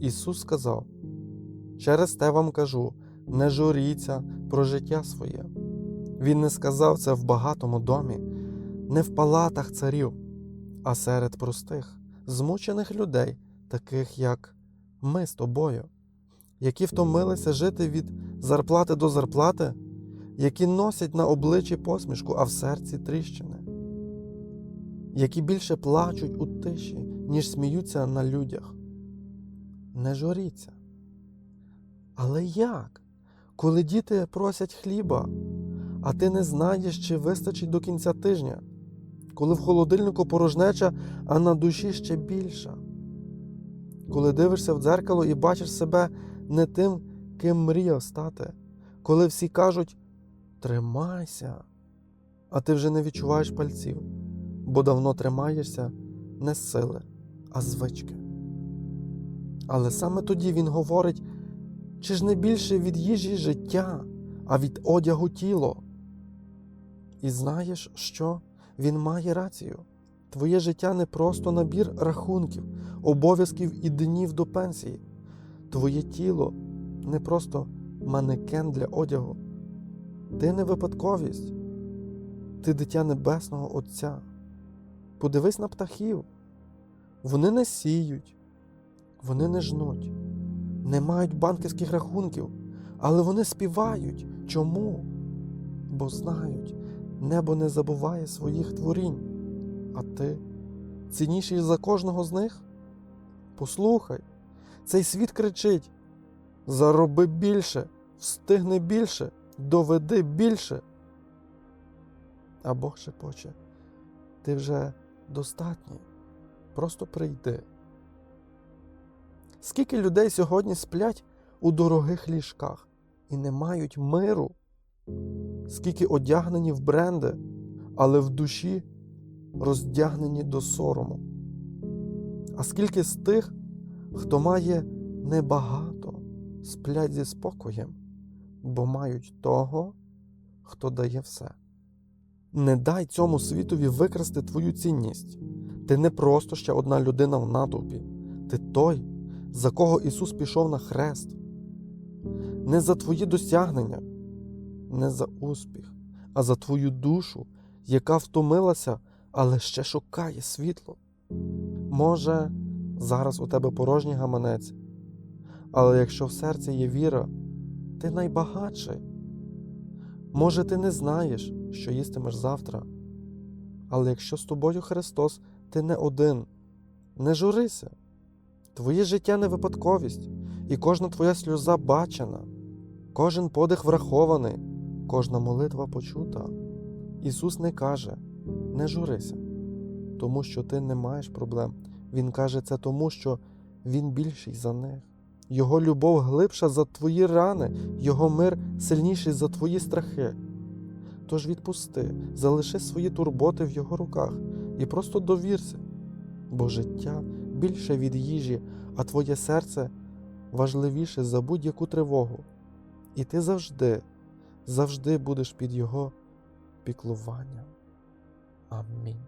Ісус сказав: Через те вам кажу, не журіться про життя своє. Він не сказав це в багатому домі, не в палатах царів, а серед простих, змучених людей, таких як ми з тобою, які втомилися жити від зарплати до зарплати, які носять на обличчі посмішку, а в серці тріщини, які більше плачуть у тиші, ніж сміються на людях. Не журіться. Але як? Коли діти просять хліба, а ти не знаєш, чи вистачить до кінця тижня, коли в холодильнику порожнеча, а на душі ще більша. Коли дивишся в дзеркало і бачиш себе не тим, ким мріяв стати, коли всі кажуть тримайся, а ти вже не відчуваєш пальців, бо давно тримаєшся не з сили, а звички. Але саме тоді він говорить, чи ж не більше від їжі життя, а від одягу тіло. І знаєш що? Він має рацію. Твоє життя не просто набір рахунків, обов'язків і днів до пенсії. Твоє тіло не просто манекен для одягу. Ти не випадковість, ти дитя Небесного Отця. Подивись на птахів. Вони не сіють, вони не жнуть, не мають банківських рахунків, але вони співають. Чому? Бо знають, небо не забуває своїх творінь, а ти цінніший за кожного з них? Послухай, цей світ кричить: зароби більше, встигни більше, доведи більше. А Бог шепоче, ти вже достатній, просто прийди. Скільки людей сьогодні сплять у дорогих ліжках і не мають миру, скільки одягнені в бренди, але в душі роздягнені до сорому. А скільки з тих, хто має небагато, сплять зі спокоєм, бо мають того, хто дає все. Не дай цьому світові викрасти твою цінність. Ти не просто ще одна людина в натовпі, ти той, за кого Ісус пішов на хрест. Не за твої досягнення, не за успіх, а за твою душу, яка втомилася, але ще шукає світло. Може, зараз у тебе порожній гаманець, але якщо в серці є віра, ти найбагатший. Може, ти не знаєш, що їстимеш завтра, але якщо з тобою Христос, ти не один, не журися. Твоє життя не випадковість, і кожна твоя сльоза бачена, кожен подих врахований, кожна молитва почута. Ісус не каже, не журися, тому що ти не маєш проблем. Він каже це тому, що Він більший за них. Його любов глибша за твої рани, Його мир сильніший за твої страхи. Тож відпусти, залиши свої турботи в Його руках і просто довірся, бо життя більше від їжі, а твоє серце важливіше за будь-яку тривогу. І ти завжди, завжди будеш під Його піклуванням. Амінь.